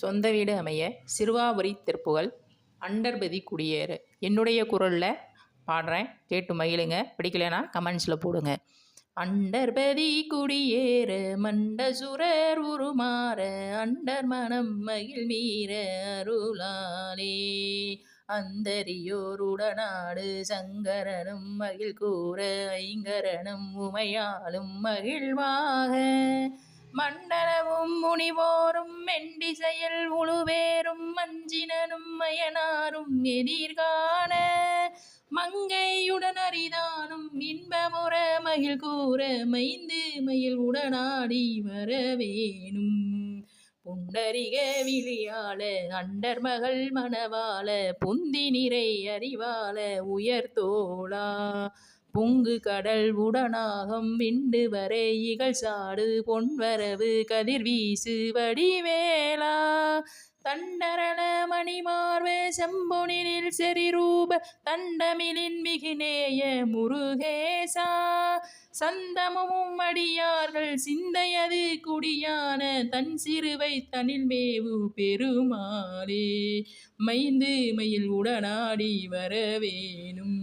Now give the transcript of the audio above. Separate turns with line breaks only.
சொந்த வீடு அமைய சிறுவாபுரி திருப்புகள் அண்டர்பதி குடியேறு. என்னுடைய குரலில் பாடுறேன். கேட்டு மகிழுங்க. பிடிக்கலைன்னா கமெண்ட்ஸில் போடுங்க. அண்டர்பதி குடியேற மண்டசுரர் உருமாற அண்டர் மனம் மகிழ் மீற அருளாலே. அந்தரியோருடனாடு சங்கரனும் மகிழ் கூற ஐங்கரனும் உமையாலும் மகிழ்வாக. மண்டலமும் முனிவோரும் மெண்டிசையில் உழுவேரும் மஞ்சினனும் மயனாரும் எதிர்காண. மங்கையுடன் அரிதானும் இன்பமுற மகிழ் கூற மைந்து மயில் உடனாடி வரவேணும். புண்டரிக விழியால அண்டர் மகள் மணவாள புந்தி நிறை அறிவாள உயர்தோளா பொங்கு கடல் உடனாகம் விண்டு வரை இகழ் சாடு பொன்வரவு கதிர்வீசு வடிவேலா. தண்டரண மணிமார்வ செம்பொனினில் செறிரூப தண்டமிலின் மிகுநேய முருகேசா சந்தமும் அடியார்கள் சிந்தையது குடியான தன் சிறுவை தனில் மேவு பெருமாளே. மைந்து மயில் உடனாடி வரவேணும்.